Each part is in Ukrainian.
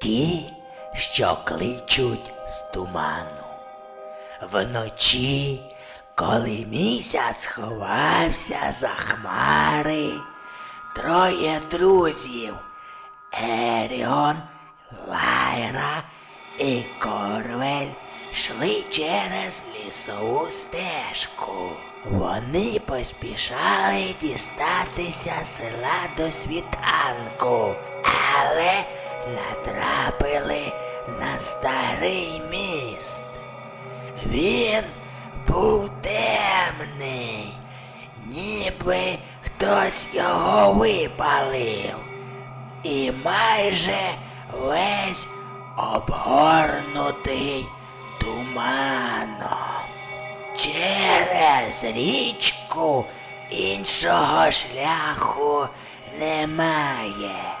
ті, що кличуть з туману. Вночі, коли місяць ховався за хмари, троє друзів Еріон, Лайра і Корвель йшли через лісову стежку. Вони поспішали дістатися села до світанку, але натрапили на старий міст. Він був темний, ніби хтось його випалив, і майже весь обгорнутий туманом. Через річку іншого шляху немає,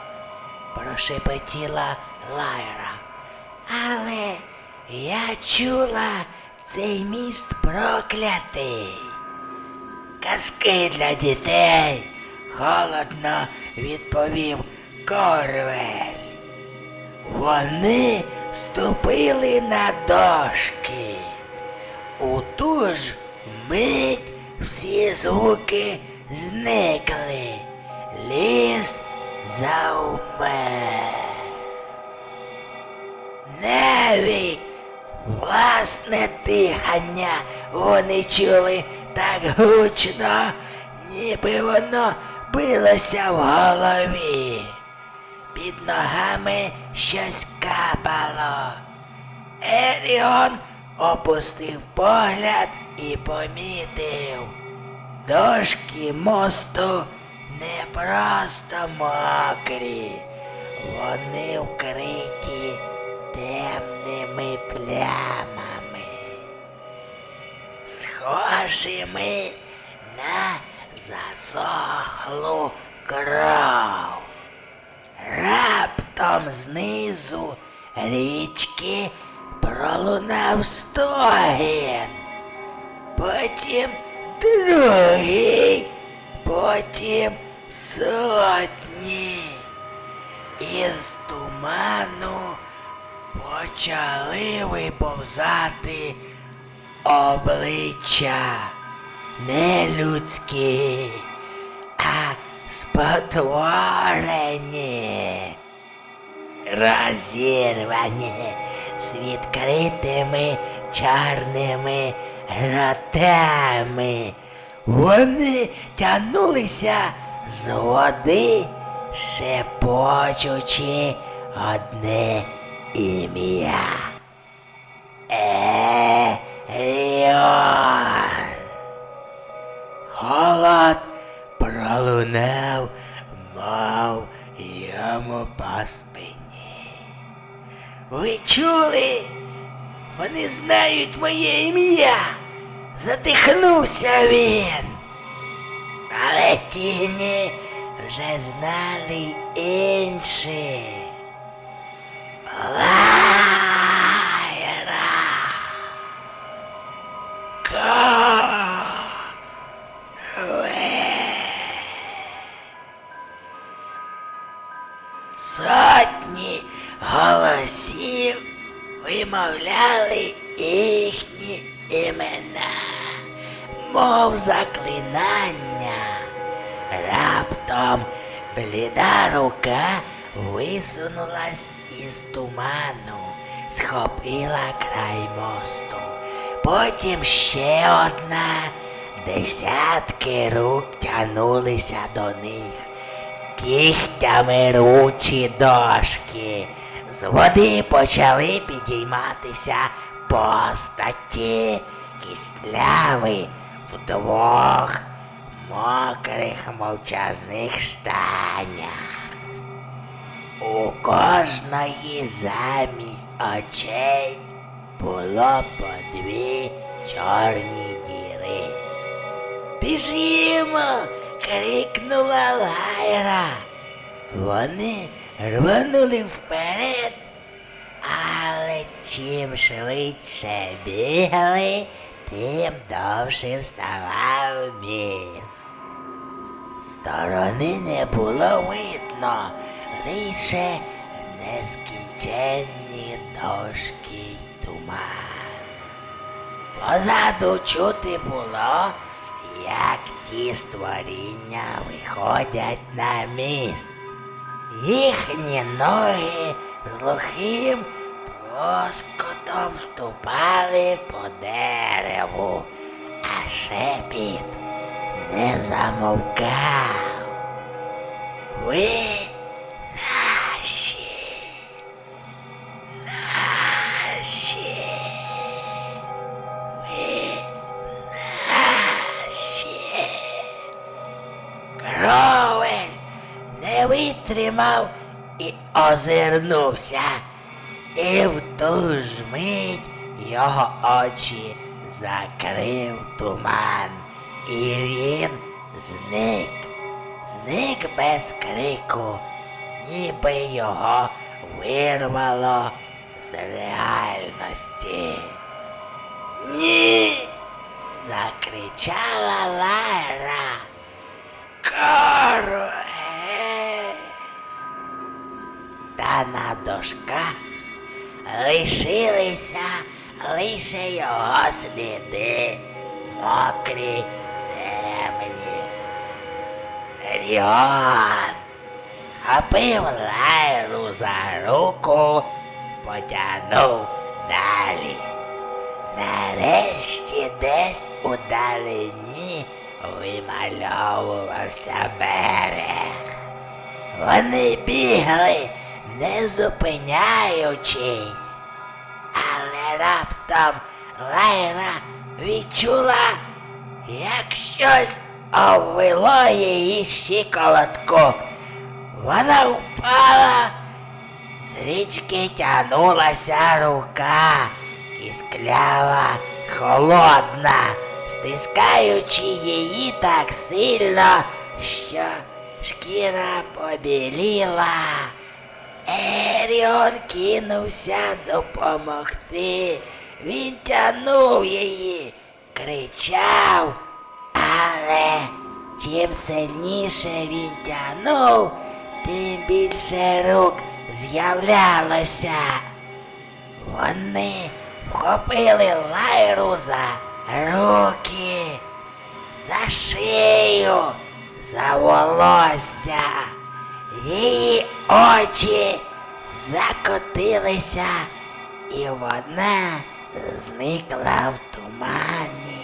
прошепотіла Лайра. Але я чула, цей міст проклятий. Казки для дітей, холодно відповів Корвель. Вони ступили на дошки. У ту ж мить всі звуки зникли. Ліс заумер. Навіть власне дихання вони чули так гучно, ніби воно билося в голові. Під ногами щось капало. Еріон опустив погляд і помітив. Дошки мосту не просто мокрі, вони вкриті темними плямами, схожими на засохлу кров. Раптом знизу річки пролунав стогін, потім другий, потім сотні. Із туману почали виповзати обличчя не людські, а спотворені, розірвані з відкритими чорними ротами. Вони тягнулися з води, шепочучи одне ім'я. Еріон. Холод пролунав, мов йому по спині. Ви чули? Вони знають моє ім'я. Задихнувся він. Але тіні вже знали інші. Лайра. Сотні голосів вимовляли їхні імена, мов заклинання. Раптом бліда рука висунулась із туману, схопила край мосту. Потім ще одна. Десятки рук тянулися до них. Кігтями ручі дошки. З води почали підійматися постаті, кістляві в двох мокрих мовчазних штанях. У кожної замість очей було по дві чорні діри. Біжімо! крикнула Лайра. Вони рванули вперед, але чим швидше бігали, тим довше вставав міст. Сторони не було видно, лише нескінченні дошки й туман. Позаду чути було, як ті створіння виходять на міст. Їхні ноги з глухим плоскотом ступали по дереву, а шепіт не замовкав. Ви наші, наші, ви наші. Кровель не витримав і озирнувся, і в ту ж мить його очі закрив туман, і він зник, зник без крику, ніби його вирвало з реальності. Ні. закричала Лайра. Коруе. Та на дошках лишилися лише його сліди, мокрі, темні. Ріон схопив Лайру за руку, потягнув далі. Нарешті десь у далині вимальовувався берег. Вони бігли, не зупиняючись, але раптом Лайра відчула, як щось обвело її щиколотку. Вона впала, з річки тягнулася рука, кісклява, холодна, стискаючи її так сильно, що шкіра побіліла. Еріон кинувся допомогти. Він тягнув її, кричав, але чим сильніше він тягнув, тим більше рук з'являлося. Вони вхопили лайру за руки, за шию, за волосся. Її очі закотилися, і вона зникла в тумані.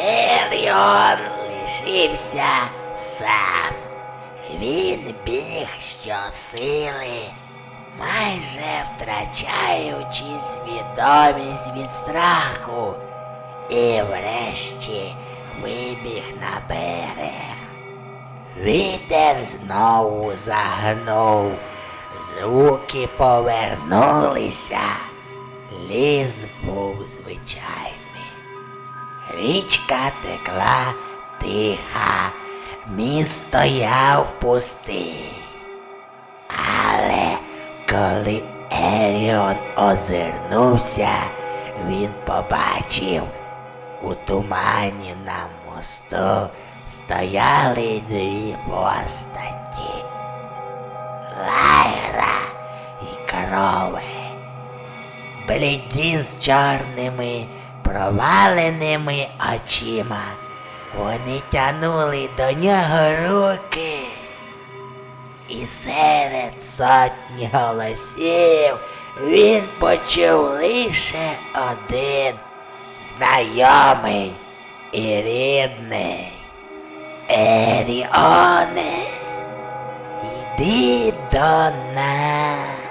Еріон лишився сам. Він біг щосили, майже втрачаючи свідомість від страху, і врешті вибіг на берег. Вітер знову загнув, звуки повернулися, ліс був звичайний. Річка текла тиха, міст стояв пустий. Але коли Еріон озирнувся, він побачив у тумані на мосту стояли дві постаті. Лайра і корови. Бліді з чорними проваленими очима. Вони тянули до нього руки. І серед сотні голосів він почув лише один знайомий і рідний. Еріоне, йди до нас.